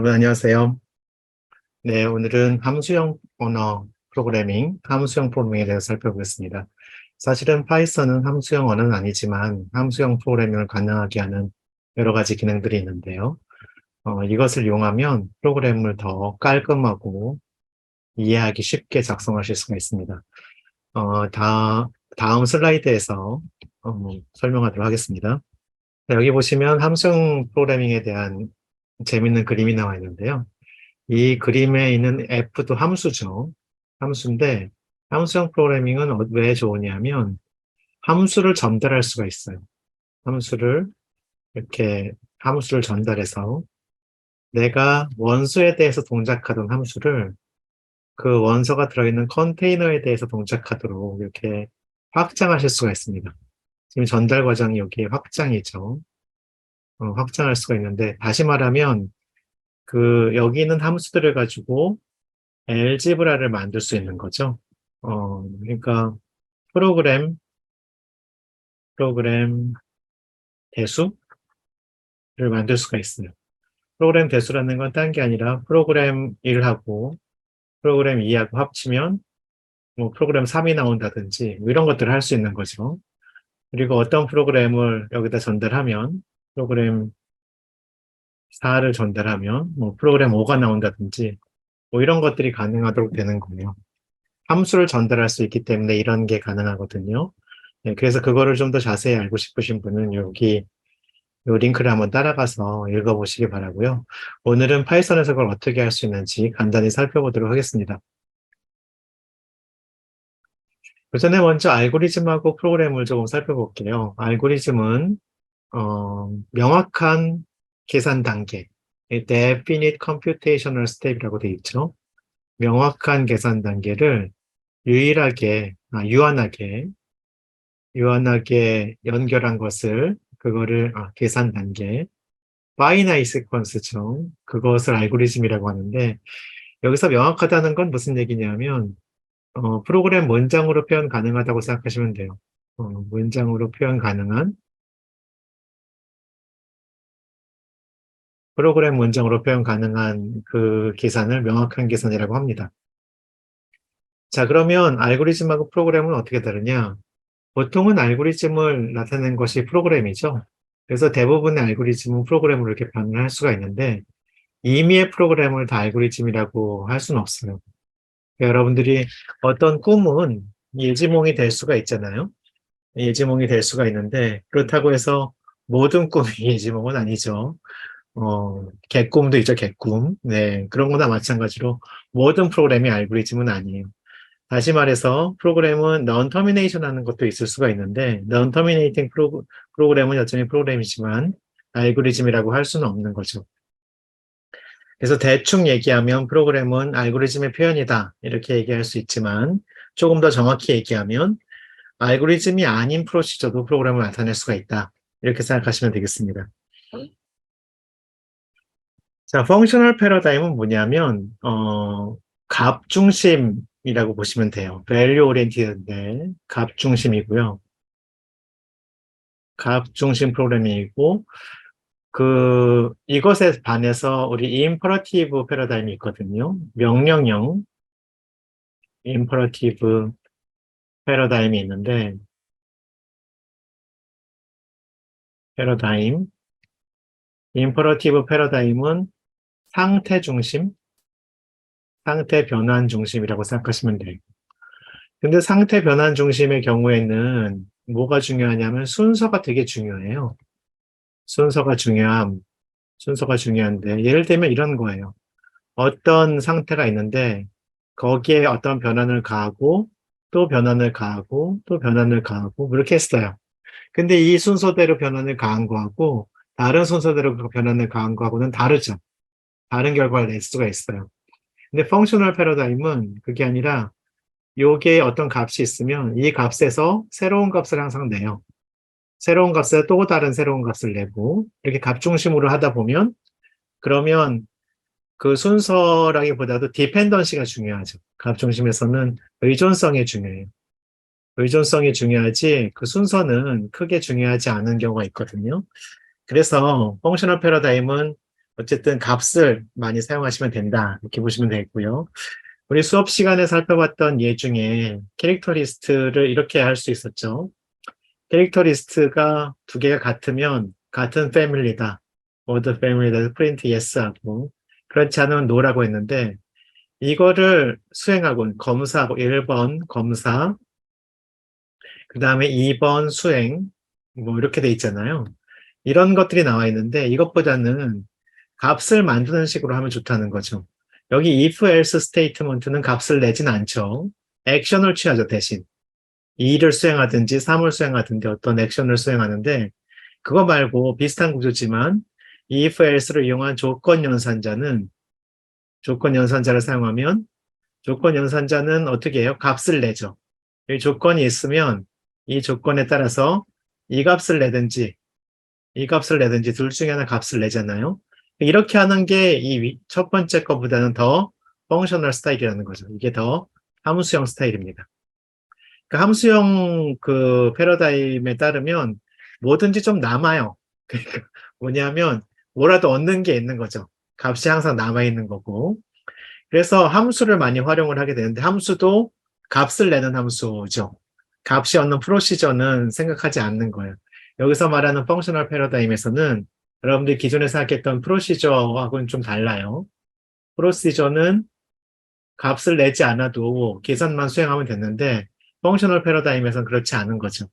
여러분 안녕하세요. 네, 오늘은 함수형 언어 프로그래밍, 함수형 프로그래밍에 대해서 살펴보겠습니다. 사실은 파이썬은 함수형 언어는 아니지만 함수형 프로그래밍을 가능하게 하는 여러 가지 기능들이 있는데요. 어, 이것을 이용하면 프로그램을 더 깔끔하고 이해하기 쉽게 작성하실 수가 있습니다. 어, 다, 다음 슬라이드에서 어, 설명하도록 하겠습니다. 네, 여기 보시면 함수형 프로그래밍에 대한 재밌는 그림이 나와 있는데요. 이 그림에 있는 F도 함수죠. 함수인데 함수형 프로그래밍은 어- 왜 좋으냐면 함수를 전달할 수가 있어요. 함수를 이렇게 함수를 전달해서 내가 원소에 대해서 동작하던 함수를 그 원소가 들어있는 컨테이너에 대해서 동작하도록 이렇게 확장하실 수가 있습니다. 지금 전달 과정이 여기 확장이죠. 어, 확장할 수가 있는데 다시 말하면 그 여기 있는 함수들을 가지고 알제브라를 만들 수 있는 거죠. 어, 그러니까 프로그램 프로그램 대수를 만들 수가 있어요. 프로그램 대수라는 건 딴 게 아니라 프로그램 1하고 프로그램 2하고 합치면 뭐 프로그램 3이 나온다든지 뭐 이런 것들을 할 수 있는 거죠. 그리고 어떤 프로그램을 여기다 전달하면 프로그램 4를 전달하면 뭐 프로그램 5가 나온다든지 뭐 이런 것들이 가능하도록 되는 거예요. 함수를 전달할 수 있기 때문에 이런 게 가능하거든요. 네, 그래서 그거를 좀 더 자세히 알고 싶으신 분은 여기 요 링크를 한번 따라가서 읽어보시기 바라고요. 오늘은 파이썬에서 그걸 어떻게 할 수 있는지 간단히 살펴보도록 하겠습니다. 그 전에 먼저 알고리즘하고 프로그램을 조금 살펴볼게요. 알고리즘은 어, 명확한 계산 단계, 이 definite computational step이라고 되어 있죠. 명확한 계산 단계를 유일하게, 아, 유한하게, 유한하게 연결한 것을, 그거를, 아, 계산 단계, 바이나리 시퀀스죠. 그것을 알고리즘이라고 하는데, 여기서 명확하다는 건 무슨 얘기냐면, 어, 프로그램 문장으로 표현 가능하다고 생각하시면 돼요. 어, 문장으로 표현 가능한 프로그램 문장으로 표현 가능한 그 계산을 명확한 계산이라고 합니다. 자, 그러면 알고리즘하고 프로그램은 어떻게 다르냐? 보통은 알고리즘을 나타낸 것이 프로그램이죠. 그래서 대부분의 알고리즘은 프로그램으로 이렇게 변환할 수가 있는데 임의의 프로그램을 다 알고리즘이라고 할 수는 없어요. 그러니까 여러분들이 어떤 꿈은 예지몽이 될 수가 있잖아요. 예지몽이 될 수가 있는데 그렇다고 해서 모든 꿈이 예지몽은 아니죠. 어, 개꿈도 있죠, 개꿈. 네, 그런 거나 마찬가지로 모든 프로그램이 알고리즘은 아니에요. 다시 말해서 프로그램은 non-termination 하는 것도 있을 수가 있는데 non-terminating 프로, 프로그램은 여전히 프로그램이지만 알고리즘이라고 할 수는 없는 거죠. 그래서 대충 얘기하면 프로그램은 알고리즘의 표현이다 이렇게 얘기할 수 있지만 조금 더 정확히 얘기하면 알고리즘이 아닌 프로시저도 프로그램을 나타낼 수가 있다 이렇게 생각하시면 되겠습니다. 자, 펑셔널 패러다임은 뭐냐면 어, 값 중심이라고 보시면 돼요. value oriented인데 값 중심이고요. 값 중심 프로그래밍이고 그 이것에 반해서 우리 imperative 패러다임이 있거든요. 명령형 imperative 패러다임이 있는데 패러다임 imperative 패러다임은 상태 중심, 상태 변환 중심이라고 생각하시면 돼요. 근데 상태 변환 중심의 경우에는 뭐가 중요하냐면 순서가 되게 중요해요. 순서가 중요함, 순서가 중요한데 예를 들면 이런 거예요. 어떤 상태가 있는데 거기에 어떤 변환을 가하고 또 변환을 가하고 또 변환을 가하고 뭐 이렇게 했어요. 근데 이 순서대로 변환을 가한 거하고 다른 순서대로 그 변환을 가한 거하고는 다르죠. 다른 결과를 낼 수가 있어요. 근데 펑셔널 패러다임은 그게 아니라 요게 어떤 값이 있으면 이 값에서 새로운 값을 항상 내요. 새로운 값에 또 다른 새로운 값을 내고 이렇게 값 중심으로 하다 보면 그러면 그 순서라기보다도 디펜던시가 중요하죠. 값 중심에서는 의존성이 중요해요. 의존성이 중요하지 그 순서는 크게 중요하지 않은 경우가 있거든요. 그래서 펑셔널 패러다임은 어쨌든 값을 많이 사용하시면 된다. 이렇게 보시면 되겠고요. 우리 수업 시간에 살펴봤던 예 중에 캐릭터 리스트를 이렇게 할 수 있었죠. 캐릭터 리스트가 두 개가 같으면 같은 패밀리다. 워드 패밀리다. 프린트 yes 하고 그렇지 않으면 no라고 했는데 이거를 수행하고 검사하고 1번 검사 그 다음에 2번 수행 뭐 이렇게 돼 있잖아요. 이런 것들이 나와 있는데 이것보다는 값을 만드는 식으로 하면 좋다는 거죠. 여기 if else statement는 값을 내진 않죠. 액션을 취하죠, 대신. 2를 수행하든지 3을 수행하든지 어떤 액션을 수행하는데 그거 말고 비슷한 구조지만 if else를 이용한 조건 연산자는 조건 연산자를 사용하면 조건 연산자는 어떻게 해요? 값을 내죠. 이 조건이 있으면 이 조건에 따라서 이 값을 내든지 이 값을 내든지 둘 중에 하나 값을 내잖아요. 이렇게 하는 게 이 첫 번째 것보다는 더 펑셔널 스타일이라는 거죠. 이게 더 함수형 스타일입니다. 그 함수형 그 패러다임에 따르면 뭐든지 좀 남아요. 그러니까 뭐냐면 뭐라도 얻는 게 있는 거죠. 값이 항상 남아 있는 거고. 그래서 함수를 많이 활용을 하게 되는데 함수도 값을 내는 함수죠. 값이 얻는 프로시저는 생각하지 않는 거예요. 여기서 말하는 펑셔널 패러다임에서는 여러분들이 기존에 생각했던 프로시저하고는 좀 달라요. 프로시저는 값을 내지 않아도 계산만 수행하면 됐는데 펑셔널 패러다임에서는 그렇지 않은 거죠.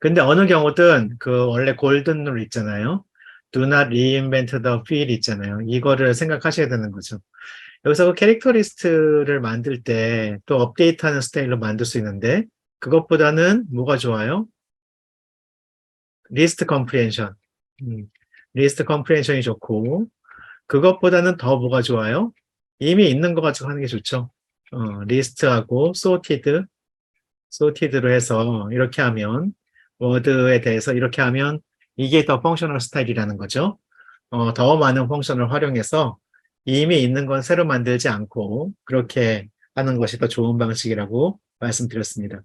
근데 어느 경우든 그 원래 골든 룰 있잖아요. Do not reinvent the wheel 있잖아요. 이거를 생각하셔야 되는 거죠. 여기서 그 캐릭터 리스트를 만들 때 또 업데이트하는 스타일로 만들 수 있는데 그것보다는 뭐가 좋아요? 리스트 컴프리엔션. 음, 리스트 컴프리엔션이 좋고 그것보다는 더 뭐가 좋아요? 이미 있는 거 가지고 하는 게 좋죠. 어, 리스트하고 sorted, sorted로 해서 이렇게 하면 워드에 대해서 이렇게 하면 이게 더 펑셔널 스타일이라는 거죠. 어, 더 많은 펑션을 활용해서 이미 있는 건 새로 만들지 않고 그렇게 하는 것이 더 좋은 방식이라고 말씀드렸습니다.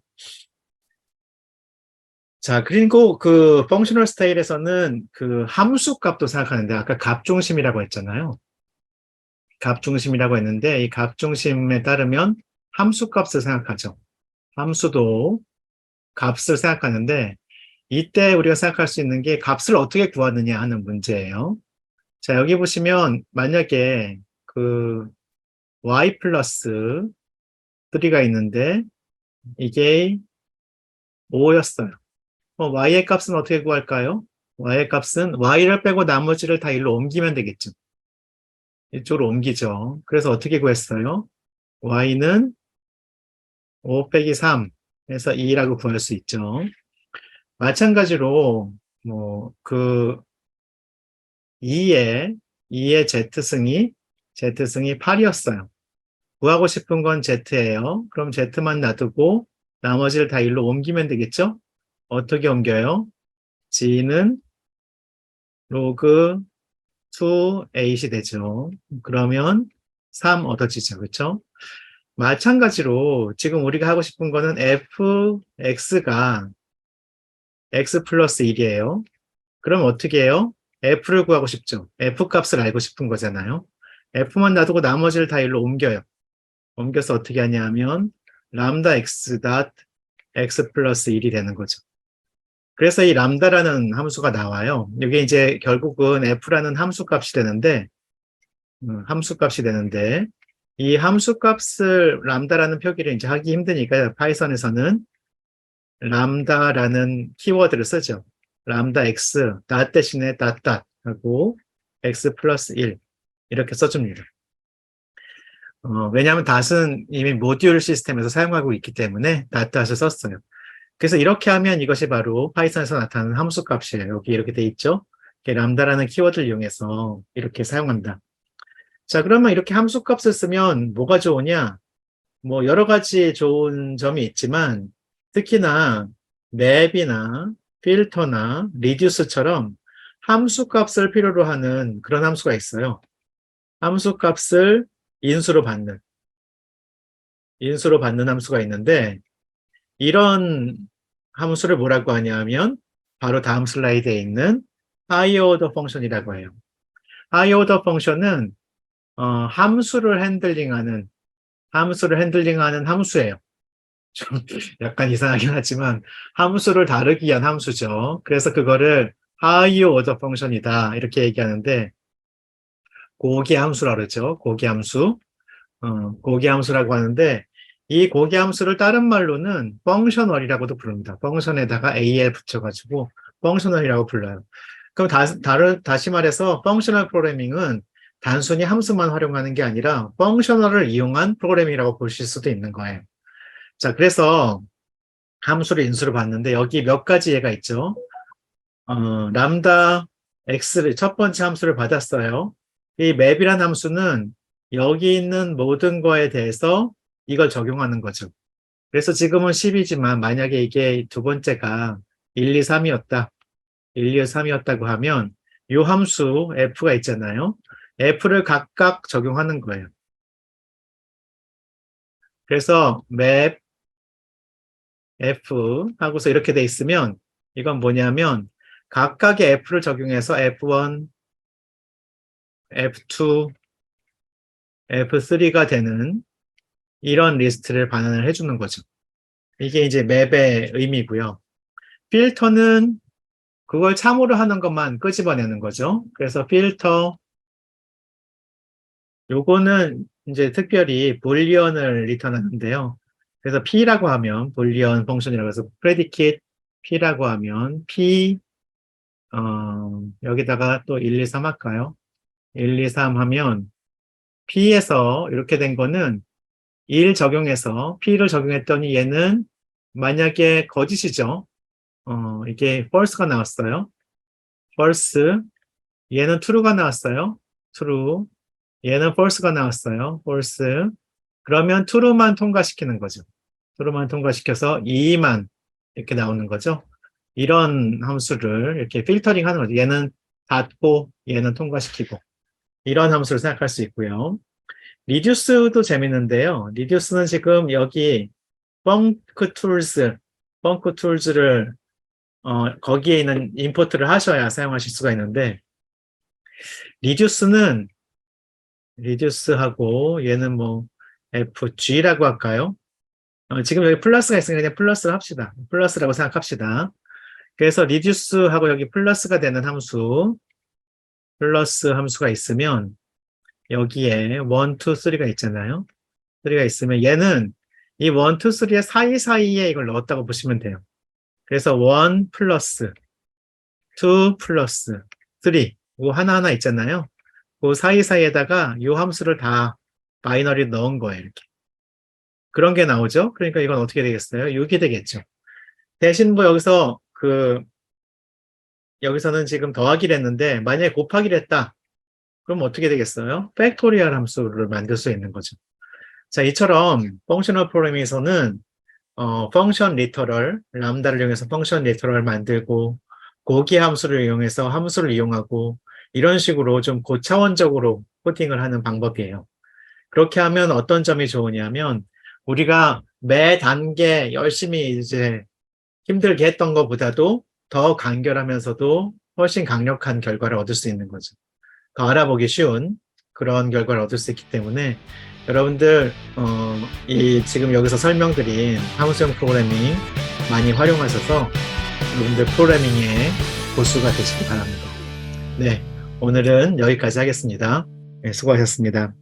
자, 그리고 그 펑셔널 스타일에서는 그 함수 값도 생각하는데 아까 값 중심이라고 했잖아요. 값 중심이라고 했는데 이 값 중심에 따르면 함수 값을 생각하죠. 함수도 값을 생각하는데 이때 우리가 생각할 수 있는 게 값을 어떻게 구하느냐 하는 문제예요. 자, 여기 보시면 만약에 그 y 플러스 3가 있는데 이게 5였어요. 어, y의 값은 어떻게 구할까요? y의 값은 y를 빼고 나머지를 다 일로 옮기면 되겠죠. 이쪽으로 옮기죠. 그래서 어떻게 구했어요? y는 5 빼기 3 해서 2라고 구할 수 있죠. 마찬가지로 뭐 그 2의 2의 z승이 z승이 8이었어요. 구하고 싶은 건 z예요. 그럼 z만 놔두고 나머지를 다 1로 옮기면 되겠죠? 어떻게 옮겨요? g는 로그 2 8이 되죠. 그러면 3 얻어지죠. 그렇죠? 마찬가지로 지금 우리가 하고 싶은 거는 fx가 x 플러스 1이에요. 그럼 어떻게 해요? f를 구하고 싶죠. f 값을 알고 싶은 거잖아요. f만 놔두고 나머지를 다 일로 옮겨요. 옮겨서 어떻게 하냐 하면 람다 x 닷 x 플러스 1이 되는 거죠. 그래서 이 람다라는 함수가 나와요. 이게 이제 결국은 f라는 함수 값이 되는데 음, 함수 값이 되는데 이 함수 값을 람다라는 표기를 이제 하기 힘드니까 파이썬에서는 람다라는 키워드를 쓰죠. 람다 x, 닷 대신에 닷닷 하고 x 플러스 1 이렇게 써줍니다. 어, 왜냐하면 닷은 이미 모듈 시스템에서 사용하고 있기 때문에 닷 닷을 썼어요. 그래서 이렇게 하면 이것이 바로 파이썬에서 나타나는 함수 값이에요. 여기 이렇게 돼 있죠. 람다라는 키워드를 이용해서 이렇게 사용한다. 자, 그러면 이렇게 함수 값을 쓰면 뭐가 좋으냐? 뭐 여러 가지 좋은 점이 있지만 특히나 맵이나 필터나 리듀스처럼 함수 값을 필요로 하는 그런 함수가 있어요. 함수 값을 인수로 받는 인수로 받는 함수가 있는데 이런 함수를 뭐라고 하냐면 바로 다음 슬라이드에 있는 higher order function이라고 해요. high order 펑션은 어, 함수를 핸들링하는 함수를 핸들링하는 함수예요. 좀 약간 이상하긴 하지만 함수를 다루기 위한 함수죠. 그래서 그거를 high order 펑션이다 이렇게 얘기하는데 고기 함수라 그러죠. 고기 함수. 어, 고기 함수라고 하는데 이 고기 함수를 다른 말로는 펑셔널이라고도 부릅니다. 펑션에다가 al 붙여가지고 펑셔널이라고 불러요. 그럼 다, 다른, 다시 말해서 펑셔널 프로그래밍은 단순히 함수만 활용하는 게 아니라 펑셔널을 이용한 프로그래밍이라고 보실 수도 있는 거예요. 자, 그래서 함수를 인수를 봤는데 여기 몇 가지 예가 있죠. 어, 람다 x를 첫 번째 함수를 받았어요. 이 맵이란 함수는 여기 있는 모든 거에 대해서 이걸 적용하는 거죠. 그래서 지금은 10이지만 만약에 이게 두 번째가 1, 2, 3이었다. 1, 2, 3이었다고 하면 이 함수 f가 있잖아요. f를 각각 적용하는 거예요. 그래서 map f 하고서 이렇게 돼 있으면 이건 뭐냐면 각각의 f를 적용해서 f1, f2, f3가 되는 이런 리스트를 반환을 해주는 거죠. 이게 이제 맵의 의미고요. 필터는 그걸 참으로 하는 것만 끄집어내는 거죠. 그래서 필터 요거는 이제 특별히 볼리언을 리턴하는데요. 그래서 p라고 하면 볼리언 펑션이라고 해서 predicate p라고 하면 p 어, 여기다가 또 1, 2, 3 할까요? 1, 2, 3 하면 p에서 이렇게 된 거는 1 적용해서 p를 적용했더니 얘는 만약에 거짓이죠. 어, 이게 false가 나왔어요. false. 얘는 true가 나왔어요. true. 얘는 false가 나왔어요. false. 그러면 true만 통과시키는 거죠. true만 통과시켜서 2만 이렇게 나오는 거죠. 이런 함수를 이렇게 필터링 하는 거죠. 얘는 닫고 얘는 통과시키고 이런 함수를 생각할 수 있고요. 리듀스도 재밌는데요. 리듀스는 지금 여기 펑크 툴스, 펑크 툴즈를 어, 거기에 있는 임포트를 하셔야 사용하실 수가 있는데 리듀스는 리듀스하고 얘는 뭐 fg라고 할까요? 어, 지금 여기 플러스가 있으니까 그냥 플러스 합시다. 플러스라고 생각합시다. 그래서 리듀스하고 여기 플러스가 되는 함수 플러스 함수가 있으면 여기에 1, 2, 3가 있잖아요. 3가 있으면 얘는 이 1, 2, 3의 사이사이에 이걸 넣었다고 보시면 돼요. 그래서 1 플러스 2 플러스 3 이거 하나하나 있잖아요. 그 사이사이에다가 이 함수를 다 바이너리 넣은 거예요. 이렇게. 그런 게 나오죠. 그러니까 이건 어떻게 되겠어요? 6이 되겠죠. 대신 뭐 여기서 그 여기서는 지금 더하기를 했는데 만약에 곱하기를 했다. 그럼 어떻게 되겠어요? 팩토리얼 함수를 만들 수 있는 거죠. 자, 이처럼 펑셔널 프로그래밍에서는 어, 펑션 리터럴, 람다를 이용해서 펑션 리터럴 만들고 고기 함수를 이용해서 함수를 이용하고 이런 식으로 좀 고차원적으로 코딩을 하는 방법이에요. 그렇게 하면 어떤 점이 좋으냐면 우리가 매 단계 열심히 이제 힘들게 했던 것보다도 더 간결하면서도 훨씬 강력한 결과를 얻을 수 있는 거죠. 더 알아보기 쉬운 그런 결과를 얻을 수 있기 때문에 여러분들 어, 이 지금 여기서 설명드린 함수형 프로그래밍 많이 활용하셔서 여러분들 프로그래밍의 고수가 되시기 바랍니다. 네, 오늘은 여기까지 하겠습니다. 네, 수고하셨습니다.